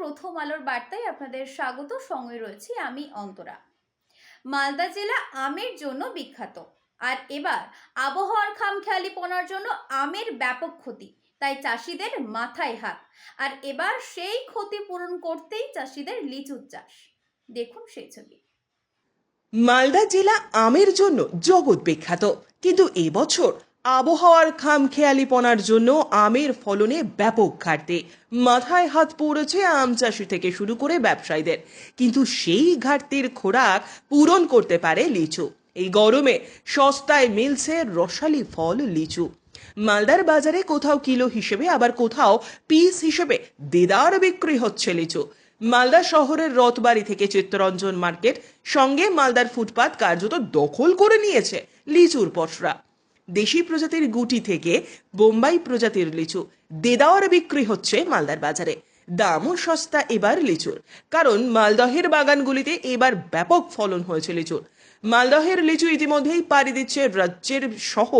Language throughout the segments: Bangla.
প্রথম আলোর বার্তায় আপনাদের স্বাগত। সঙ্গে রয়েছি আমি অন্তরা। মালদা জেলা আমের জন্য বিখ্যাত। আর এবার আবহাওয়ার খামখেয়ালিপনার জন্য আমের ব্যাপক ক্ষতি, তাই চাষিদের মাথায় হাত। আর এবার সেই ক্ষতি পূরণ করতেই চাষিদের লিচুর চাষ। দেখুন সেই ছবি। মালদা জেলা আমের জন্য জগৎ বিখ্যাত। কিন্তু এবছর আবহাওয়ার খাম খামখেয়ালিপনার জন্য আমের ফলনে ব্যাপক ঘাটতি। মাথায় হাত পড়েছে আম চাষি থেকে শুরু করে ব্যবসায়ীদের। কিন্তু সেই ঘাটতির খোরাক পূরণ করতে পারে লিচু। এই গরমে সস্তায় মিলছে রসালি ফল লিচু। মালদার বাজারে কোথাও কিলো হিসেবে আবার কোথাও পিস হিসেবে দেদার বিক্রি হচ্ছে লিচু। মালদা শহরের রথবাড়ি থেকে চিত্তরঞ্জন মার্কেট সঙ্গে মালদার ফুটপাত কার্যত দখল করে নিয়েছে লিচুর পসরা। দেশি প্রজাতির গুটি থেকে বোম্বাই প্রজাতির লিচু। দেদাওয়ার বিক্রি হচ্ছে মালদার বাজারে। দামও সস্তা এবার লিচুর। কারণ মালদহের বাগানগুলিতে এবার ব্যাপক ফলন হয়েছে লিচুর। মালদহের লিচু ইতিমধ্যেই পাড়ি দিচ্ছে রাজ্যের সহ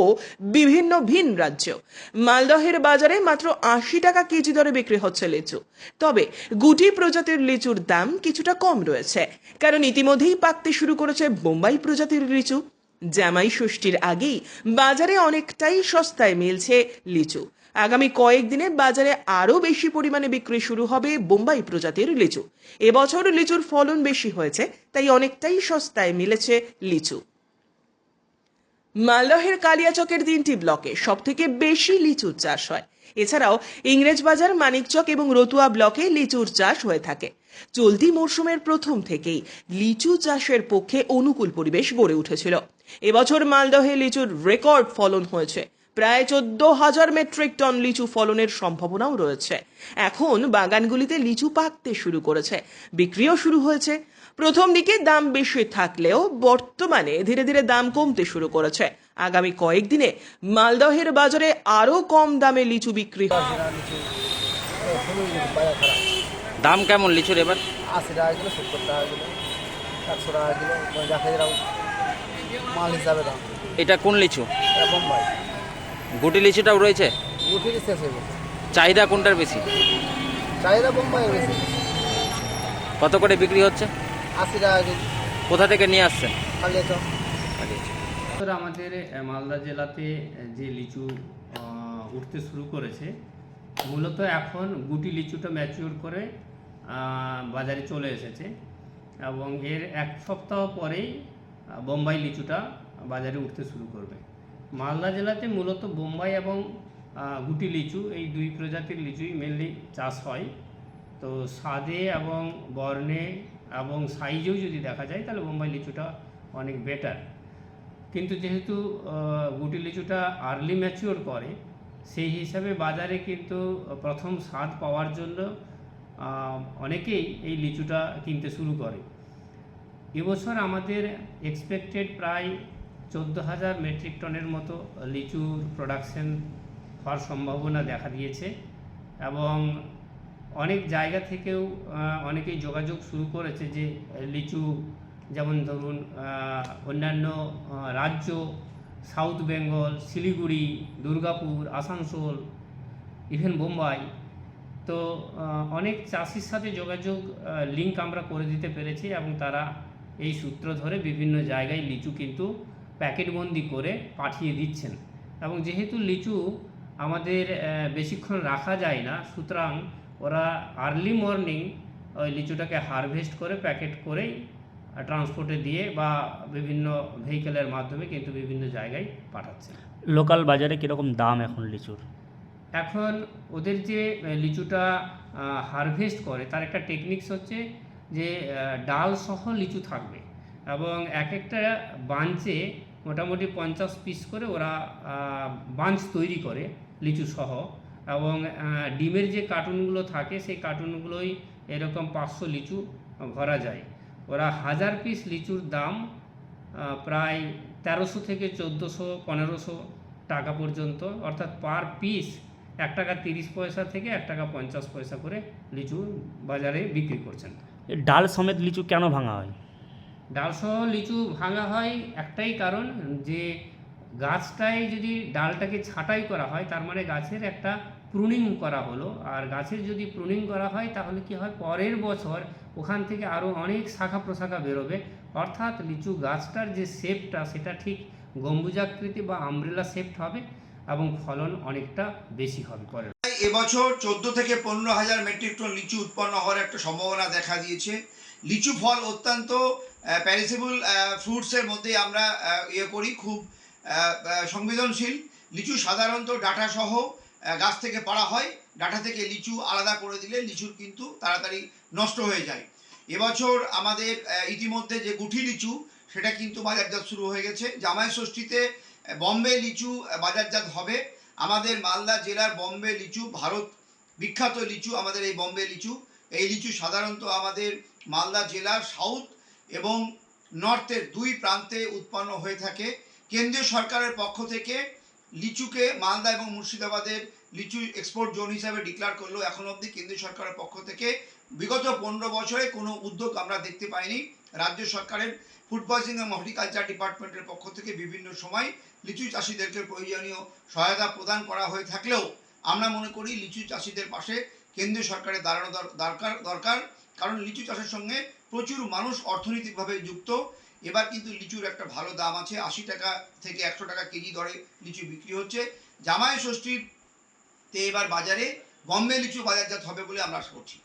বিভিন্ন ভিন রাজ্য। মালদহের বাজারে মাত্র আশি টাকা কেজি দরে বিক্রি হচ্ছে লিচু। তবে গুটি প্রজাতির লিচুর দাম কিছুটা কম রয়েছে। কারণ ইতিমধ্যেই পাকতে শুরু করেছে বোম্বাই প্রজাতির লিচু। জামাই ষষ্ঠীর আগেই বাজারে অনেকটাই সস্তায় মিলছে লিচু। আগামী কয়েকদিনে বাজারে আরও বেশি পরিমাণে বিক্রি শুরু হবে বোম্বাই প্রজাতির লিচু। এবছর লিচুর ফলন বেশি হয়েছে, তাই অনেকটাই সস্তায় মিলেছে লিচু। মালদহের কালিয়াচকের তিনটি ব্লকে সব থেকে বেশি লিচুর চাষ হয়। এছাড়াও ইংরেজবাজার, মানিকচক এবং রতুয়া ব্লকে লিচুর চাষ হয়ে থাকে। চলতি মরশুমের প্রথম থেকেই লিচু চাষের পক্ষে অনুকূল পরিবেশ গড়ে উঠেছিল। এবছর মালদহে লিচুর রেকর্ড ফলন হয়েছে। প্রায় চোদ্দ হাজার মেট্রিক টন লিচু ফলনের সম্ভাবনাও রয়েছে। এখন বাগানগুলিতে লিচু পাকতে শুরু করেছে। বিক্রিও শুরু হয়েছে। প্রথম দিকে দাম বেশি থাকলেও বর্তমানে ধীরে ধীরে দাম কমতে শুরু করেছে। আগামী কয়েকদিনে মালদহের বাজারে আরও কম দামে লিচু বিক্রি দাম কেমন লিচুর এবার? আশি টাকা কিলো সত্তর টাকা কিলো একশো টাকা কিলো যেরকম মাল হিসাবে দাম। এটা কোন লিচু? এটা বোম্বাই। গুটি লিচুটাও রয়েছে? শেষ হয়ে গেছে চাহিদা কোনটার বেশি? চাহিদা বোম্বাই বেশি। কত করে বিক্রি হচ্ছে? আশি টাকা কেজি। কোথা থেকে নিয়ে আসছেন? আমাদের মালদা জেলাতে যে লিচু উঠতে শুরু করেছে মূলত এখন গুটি লিচুটা ম্যাচিওর করে বাজারে চলে এসেছে। এবং এর এক সপ্তাহ পরেই বোম্বাই লিচুটা বাজারে উঠতে শুরু করবে। মালদা জেলাতে মূলত বোম্বাই এবং গুটি লিচু, এই দুই প্রজাতির লিচুই মেনলি চাষ হয়। তো স্বাদে এবং বর্ণে এবং সাইজেও যদি দেখা যায়, তাহলে বোম্বাই লিচুটা অনেক বেটার কিন্তু যেহেতু গুটি লিচুটা আর্লি ম্যাচিওর করে, সেই হিসাবে বাজারে কিন্তু প্রথম স্বাদ পাওয়ার জন্য অনেকেই এই লিচুটা কিনতে শুরু করে। এবছর আমাদের এক্সপেক্টেড প্রায় চোদ্দ হাজার মেট্রিক টনের মতো লিচুর প্রোডাকশন হওয়ার সম্ভাবনা দেখা দিয়েছে এবং অনেক জায়গা থেকেও অনেকেই যোগাযোগ শুরু করেছে যে লিচু যেমন ধরুন অন্যান্য রাজ্য, সাউথ বেঙ্গল, শিলিগুড়ি, দুর্গাপুর, আসানসোল ইভেন বোম্বাই তো অনেক চাষির সাথে যোগাযোগ লিঙ্ক আমরা করে দিতে পেরেছি এবং তারা এই সূত্র ধরে বিভিন্ন জায়গায় লিচু কিন্তু প্যাকেটবন্দি করে পাঠিয়ে দিচ্ছেন। এবং যেহেতু লিচু আমাদের বেশিক্ষণ রাখা যায় না, সুতরাং ওরা আর্লি মর্নিং ওই লিচুটাকে হারভেস্ট করে প্যাকেট করেই ট্রান্সপোর্টে দিয়ে বা বিভিন্ন ভেহিকেলের মাধ্যমে কিন্তু বিভিন্ন জায়গায় পাঠাচ্ছে। লোকাল বাজারে কীরকম দাম এখন লিচুর? এখন ওদের যে লিচুটা হারভেস্ট করে, তার একটা টেকনিক্স হচ্ছে যে ডাল সহ লিচু থাকবে। এবং এক একটা বাঞ্চে মোটামুটি পঞ্চাশ পিস করে ওরা বাঞ্চ তৈরি করে লিচু সহ। এবং ডিমের যে কার্টুনগুলো থাকে, সেই কার্টুনগুলোই এরকম পাঁচশো লিচু ভরা যায়। ওরা হাজার পিস লিচুর দাম প্রায় তেরোশো থেকে চোদ্দোশো, পনেরোশো টাকা পর্যন্ত, অর্থাৎ পার পিস এক টাকা তিরিশ পয়সা থেকে এক টাকা পঞ্চাশ পয়সা করে লিচু বাজারে বিক্রি করছেন। ডাল সমেত লিচু কেন ভাঙা হয়? ডালসহ লিচু ভাঙা হয় একটাই কারণ যে গাছটায় যদি ডালটাকে ছাঁটাই করা হয় তার মানে গাছের একটা প্রুনিং করা হলো। আর গাছের যদি প্রুনিং করা হয় তাহলে কি হয়? পরের বছর ওখান থেকে আরও অনেক শাখা প্রশাখা বেরোবে। অর্থাৎ লিচু গাছটার যে শেপটা সেটা ঠিক গম্বুজাকৃতি বা আমব্রেলা শেপড হবে। এবং ফলন অনেকটা বেশি হবে পরের এবছর চোদ্দ থেকে পনেরো হাজার মেট্রিক টন লিচু উৎপন্ন হওয়ার একটা সম্ভাবনা দেখা দিয়েছে। লিচু ফল অত্যন্ত প্যারিসেবল ফ্রুটসের মধ্যে আমরা ইয়ে করি, খুব সংবেদনশীল। লিচু সাধারণত ডাটা সহ গাছ থেকে পাড়া হয়। ডাটা থেকে লিচু আলাদা করে দিলে লিচুর কিন্তু তাড়াতাড়ি নষ্ট হয়ে যায়। এবছর আমাদের ইতিমধ্যে যে গুঠি লিচু, সেটা কিন্তু বাজারজাত শুরু হয়ে গেছে। জামাই ষষ্ঠীতে বম্বে লিচু বাজারজাত হবে। আমাদের মালদা জেলার বম্বে লিচু, ভারত বিখ্যাত লিচু আমাদের এই বম্বে লিচু। এই লিচু সাধারণত আমাদের মালদা জেলার সাউথ এবং নর্থের দুই প্রান্তে উৎপন্ন হয়ে থাকে। কেন্দ্রীয় সরকারের পক্ষ থেকে লিচুকে মালদা এবং মুর্শিদাবাদের লিচু এক্সপোর্ট জোন হিসাবে ডিক্লেয়ার করলেও এখন অবধি কেন্দ্রীয় সরকারের পক্ষ থেকে বিগত পনেরো বছরে কোনো উদ্যোগ আমরা দেখতে পাইনি। রাজ্য সরকারের ফুড পয়জিং এবং হর্টিকালচার ডিপার্টমেন্টের পক্ষ থেকে বিভিন্ন সময় লিচু চাষিদেরকে প্রয়োজনীয় সহায়তা প্রদান করা হয়ে থাকলেও আমরা মনে করি লিচু চাষিদের পাশে কেন্দ্রীয় সরকারের দাঁড়ানো দর- দরকার দরকার। কারণ লিচু চাষের সঙ্গে প্রচুর মানুষ অর্থনৈতিকভাবে যুক্ত। এবার কিন্তু লিচুর একটা ভালো দাম আছে। আশি টাকা থেকে একশো টাকা কেজি দরে লিচু বিক্রি হচ্ছে। জামাই ষষ্ঠীতে এবার বাজারে বম্বে লিচু বাজারজাত হবে বলে আমরা আশা করছি।